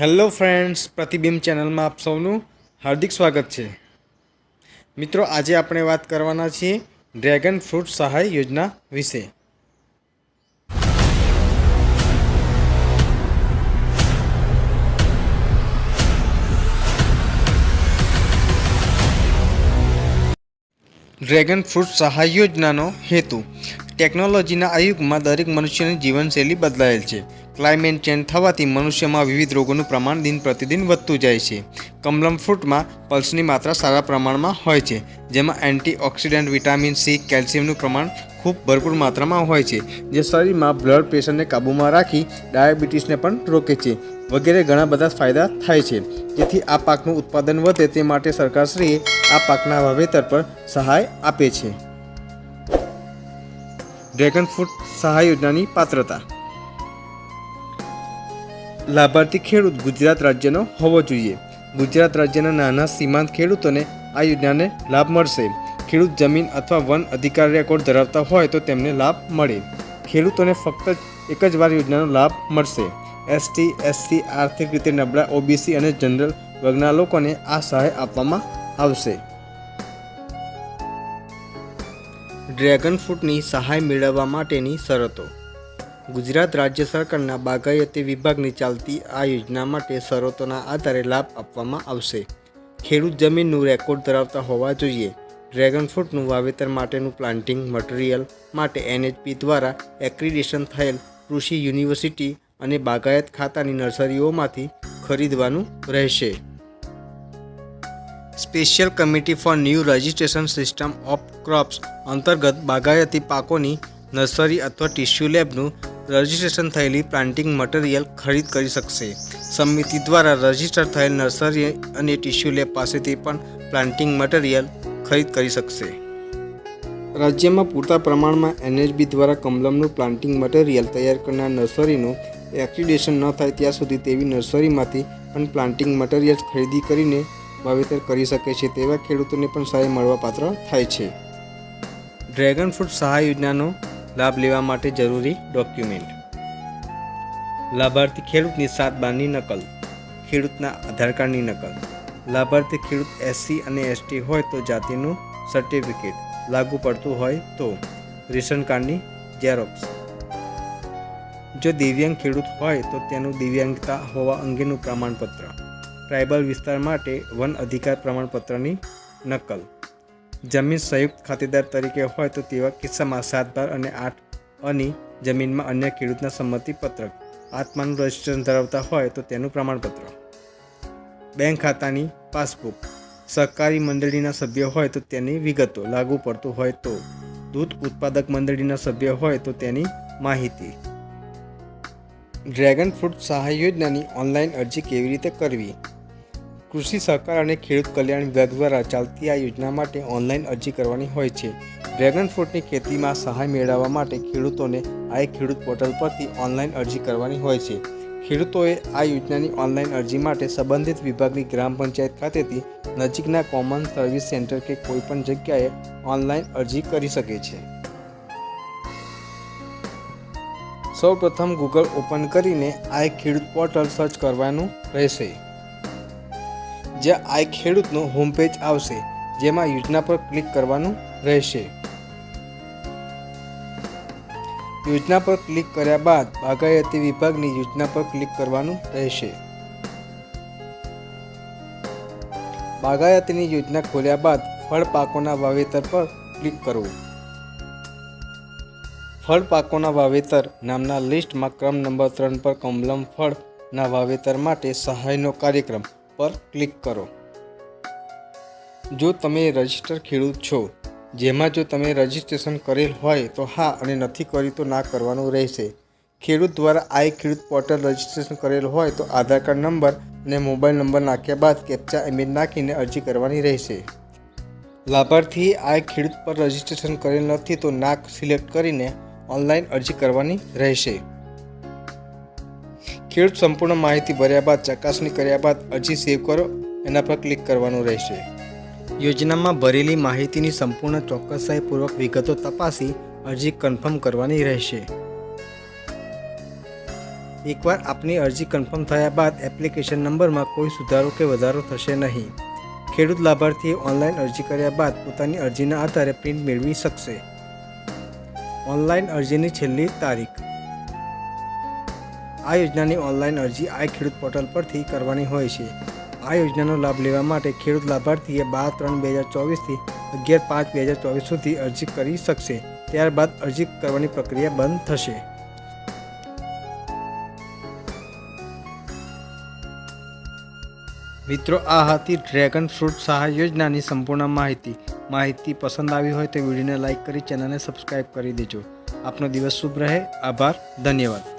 Hello friends, પ્રતિબિંબ ચેનલમાં આપ સૌનું હાર્દિક સ્વાગત છે. મિત્રો, આજે આપણે વાત કરવાના છીએ ડ્રેગન ફ્રૂટ સહાય યોજના વિશે. ડ્રેગન ફ્રૂટ સહાય યોજનાનો હેતુ. ટેકનોલોજીના આ યુગમાં દરેક મનુષ્યની જીવનશૈલી બદલાયેલ છે. ક્લાઇમેટ ચેન્જ થવાથી મનુષ્યમાં વિવિધ રોગોનું પ્રમાણ દિન પ્રતિદિન વધતું જાય છે. કમલમ ફ્રૂટમાં પલ્સની માત્રા સારા પ્રમાણમાં હોય છે, જેમાં એન્ટીઓક્સિડન્ટ, વિટામિન સી, કેલ્શિયમનું પ્રમાણ ખૂબ ભરપૂર માત્રામાં હોય છે, જે શરીરમાં બ્લડ પ્રેશરને કાબૂમાં રાખી ડાયાબિટીસને પણ રોકે છે, વગેરે ઘણા બધા ફાયદા થાય છે. જેથી આ પાકનું ઉત્પાદન વધે તે માટે સરકારશ્રીએ આ પાકના વાવેતર પર સહાય આપે છે. ડ્રેગન ફ્રૂટ સહાય યોજનાની પાત્રતા. લાભાર્થી ખેડૂત ગુજરાત રાજ્યનો હોવો જોઈએ. ગુજરાત રાજ્યના નાના સીમાંત ખેડૂતોને આ યોજનાને લાભ મળશે. ખેડૂત જમીન અથવા વન અધિકાર રેકોર્ડ ધરાવતા હોય તો તેમને લાભ મળે. ખેડૂતોને ફક્ત એક જ વાર યોજનાનો લાભ મળશે. એસટી, એસસી આર્થિક રીતે નબળા, ઓબીસી અને જનરલ વર્ગના લોકોને આ સહાય આપવામાં આવશે. ડ્રેગન ફ્રૂટની સહાય મેળવવા માટેની શરતો. ગુજરાત રાજ્ય સરકારના બાગાયતી વિભાગની ચાલતી આ યોજના માટે શરતોના આધારે લાભ આપવામાં આવશે. ખેડૂત જમીનનું રેકોર્ડ ધરાવતા હોવા જોઈએ. ડ્રેગન ફ્રૂટનું વાવેતર માટેનું પ્લાન્ટિંગ મટીરિયલ માટે એનએચપી દ્વારા એક્રિડેશન થયેલ કૃષિ યુનિવર્સિટી અને બાગાયત ખાતાની નર્સરીઓમાંથી ખરીદવાનું રહેશે. Special committee for new registration system of crops અંતર્ગત બાગાયતી પાકોની નર્સરી અથવા ટિશ્યુ લેબનું રજિસ્ટ્રેશન થયેલી પ્લાન્ટિંગ મટીરિયલ ખરીદ કરી શકશે. સમિતિ દ્વારા રજિસ્ટર થયેલ નર્સરી અને ટિશ્યુ લેબ પાસેથી પણ પ્લાન્ટિંગ મટીરિયલ ખરીદ કરી શકશે. રાજ્યમાં પૂરતા પ્રમાણમાં એનએચબી દ્વારા કમલમનું પ્લાન્ટિંગ મટીરિયલ તૈયાર કરનાર નર્સરીનું એક્રિડેશન ન થાય ત્યાં સુધી તેવી નર્સરીમાંથી પણ પ્લાન્ટિંગ મટીરિયલ્સ ખરીદી કરીને વાવેતર કરી શકે છે તેવા ખેડૂતોને પણ સહાય મળવાપાત્ર થાય છે. ડ્રેગન ફ્રૂટ સહાય યોજનાનો લાભ લેવા માટે જરૂરી ડોક્યુમેન્ટ. લાભાર્થી ખેડૂતની સાત બારની નકલ ખેડૂતના આધાર કાર્ડની નકલ. લાભાર્થી ખેડૂત એસસી અને એસટી હોય તો જાતિનું સર્ટિફિકેટ લાગુ પડતું હોય તો રેશન કાર્ડની ઝેરોક્સ જો દિવ્યાંગ ખેડૂત હોય તો તેનું દિવ્યાંગતા હોવા અંગેનું પ્રમાણપત્ર. ટ્રાઇબલ વિસ્તાર માટે વન અધિકાર પ્રમાણપત્રની નકલ. જમીન સંયુક્ત ખાતેદાર તરીકે હોય તો તેવા કિસ્સામાં સાત બાર અને આઠ અની જમીનમાં અન્ય ખેડૂતના સંમતિપત્રક. આત્માનું રજિસ્ટ્રેશન ધરાવતા હોય તો તેનું પ્રમાણપત્ર. બેંક ખાતાની પાસબુક. સહકારી મંડળીના સભ્ય હોય તો તેની વિગતો લાગુ પડતું હોય તો દૂધ ઉત્પાદક મંડળીના સભ્ય હોય તો તેની માહિતી. ડ્રેગન ફ્રૂટ સહાય યોજનાની ઓનલાઈન અરજી કેવી રીતે કરવી? કૃષિ સહકાર અને ખેડૂત કલ્યાણ વિભાગ દ્વારા ચાલતી આ યોજના માટે ઓનલાઈન અરજી કરવાની હોય છે. ડ્રેગન ફ્રૂટની ખેતીમાં સહાય મેળવવા માટે ખેડૂતોને આ ખેડૂત પોર્ટલ પરથી ઓનલાઈન અરજી કરવાની હોય છે. ખેડૂતોએ આ યોજનાની ઓનલાઈન અરજી માટે સંબંધિત વિભાગની ગ્રામ પંચાયત ખાતેથી નજીકના કોમન સર્વિસ સેન્ટર કે કોઈપણ જગ્યાએ ઓનલાઈન અરજી કરી શકે છે. સૌપ્રથમ ગૂગલ ઓપન કરીને આ એક ખેડૂત પોર્ટલ સર્ચ કરવાનું રહેશે. જ્યાં આઈ ખેડૂતનું હોમપેજ આવશે, જેમાં યોજના પર ક્લિક કરવાનું રહેશે. યોજના પર ક્લિક કર્યા બાદ બાગાયતી વિભાગની યોજના પર ક્લિક કરવાનું રહેશે. બાગાયતીની યોજના ખોલ્યા બાદ ફળ પાકોના વાવેતર પર ક્લિક કરવું ફળ પાકોના વાવેતર નામના લિસ્ટમાં ક્રમ નંબર ત્રણ પર કમલમ ફળના વાવેતર માટે સહાયનો કાર્યક્રમ પર ક્લિક કરો. જો તમે રજિસ્ટર ખેડૂત છો જેમાં જો તમે રજિસ્ટ્રેશન કરેલ હોય તો હા અને નથી કર્યું તો ના કરવાનું રહેશે. ખેડૂત દ્વારા આ ખેડૂત પોર્ટલ રજિસ્ટ્રેશન કરેલ હોય તો આધાર કાર્ડ નંબર અને મોબાઈલ નંબર નાખ્યા બાદ કેપ્ચા ઇમેજ નાખીને અરજી કરવાની રહેશે. લાભાર્થીએ આ ખેડૂત પર રજીસ્ટ્રેશન કરેલ નથી તો નાક સિલેક્ટ કરીને ઓનલાઈન અરજી કરવાની રહેશે. ખેડૂત સંપૂર્ણ માહિતી ભર્યા બાદ ચકાસણી કર્યા બાદ અરજી સેવ કરો, એના પર ક્લિક કરવાનું રહેશે. યોજનામાં ભરેલી માહિતીની સંપૂર્ણ ચોક્કસાઈપૂર્વક વિગતો તપાસી અરજી કન્ફર્મ કરવાની રહેશે. એકવાર આપની અરજી કન્ફર્મ થયા બાદ એપ્લિકેશન નંબરમાં કોઈ સુધારો કે વધારો થશે નહીં. ખેડૂત લાભાર્થીએ ઓનલાઈન અરજી કર્યા બાદ પોતાની અરજીના આધારે પ્રિન્ટ મેળવી શકશે. ઓનલાઈન અરજીની છેલ્લી તારીખ. આ યોજનાની ઓનલાઈન અરજી આઈ ખેડૂત પોર્ટલ પરથી કરવાની હોય છે. આ યોજનાનો લાભ લેવા માટે ખેડૂત લાભાર્થીએ બાર ત્રણ બે હજાર ચોવીસથી અગિયાર પાંચ બે હજાર ચોવીસ સુધી અરજી કરી શકશે. ત્યારબાદ અરજી કરવાની પ્રક્રિયા બંધ થશે. મિત્રો, આ હતી ડ્રેગન ફ્રૂટ સહાય યોજનાની સંપૂર્ણ માહિતી. માહિતી પસંદ આવી હોય તો વિડીયોને લાઇક કરી ચેનલને સબસ્ક્રાઈબ કરી દેજો. આપનો દિવસ શુભ રહે. આભાર. ધન્યવાદ.